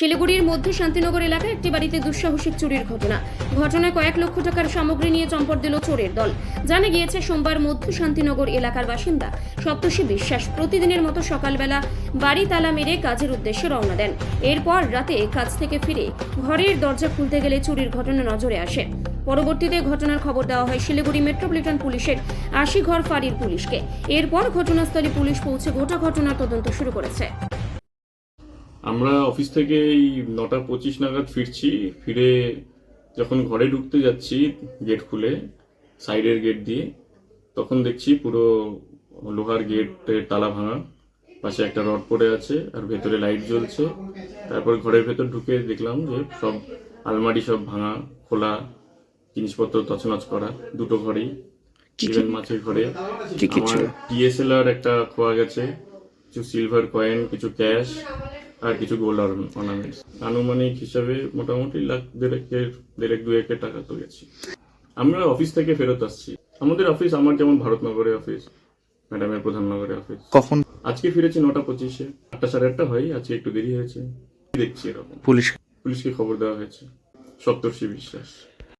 শিলিগুড়ির মধ্যে শান্তিনগর এলাকায় একটি বাড়িতে দুঃসাহসিক চুরির ঘটনা। ঘটনায় কয়েক লক্ষ টাকার সামগ্রী নিয়ে চম্পট দিল চোরের দল। জানা গিয়েছে, সোমবার মধ্য শান্তিনগর এলাকার বাসিন্দা সপ্তর্ষি বিশ্বাস প্রতিদিনের মতো সকালবেলা বাড়ি তালা মেরে কাজের উদ্দেশ্যে রওনা দেন। এরপর রাতে কাজ থেকে ফিরে ঘরের দরজা খুলতে গেলে চুরির ঘটনা নজরে আসে। পরবর্তীতে ঘটনার খবর দেওয়া হয় শিলিগুড়ি মেট্রোপলিটন পুলিশের আশি ঘর ফাঁড়ির পুলিশকে। এরপর ঘটনাস্থলে পুলিশ পৌঁছে গোটা ঘটনার তদন্ত শুরু করেছে। আমরা অফিস থেকে এই নটা পঁচিশ নাগাদ ফিরছি। ফিরে যখন ঘরে ঢুকতে যাচ্ছি গেট খুলে সাইডের গেট দিয়ে তখন দেখছি পুরো লোহার গেটের তালা ভাঙা। পাশে একটা রড পড়ে আছে আর ভেতরে লাইট জ্বলছে। তারপর ঘরের ভেতর ঢুকে দেখলাম যে সব আলমারি সব ভাঙা খোলা জিনিসপত্র তছনছ করা দুটো ঘরেই ইভেন মাছের ঘরে। আমার ডিএসএলআর একটা খোয়া গেছে কিছু সিলভার কয়েন কিছু ক্যাশ আর কিছু গোল্ড অর্নামেন্টস আনুমানিক হিসাবে মোটামুটি লাখ দেড়েকের দেড়েক দুয়েকের টাকা তো গেছি। আমরা অফিস থেকে ফেরত আসছি। আমাদের অফিস আমার যেমন ভারতনগরে অফিস ম্যাডামের প্রধাননগরে অফিস কখন? আজকে ফিরেছি নটা পঁচিশে। আটটা সাড়ে আটটা হয় আজকে একটু দেরি হয়েছে। দেখছি এরকম। পুলিশ পুলিশকে খবর দেওয়া হয়েছে। সপ্তর্ষি বিশ্বাস।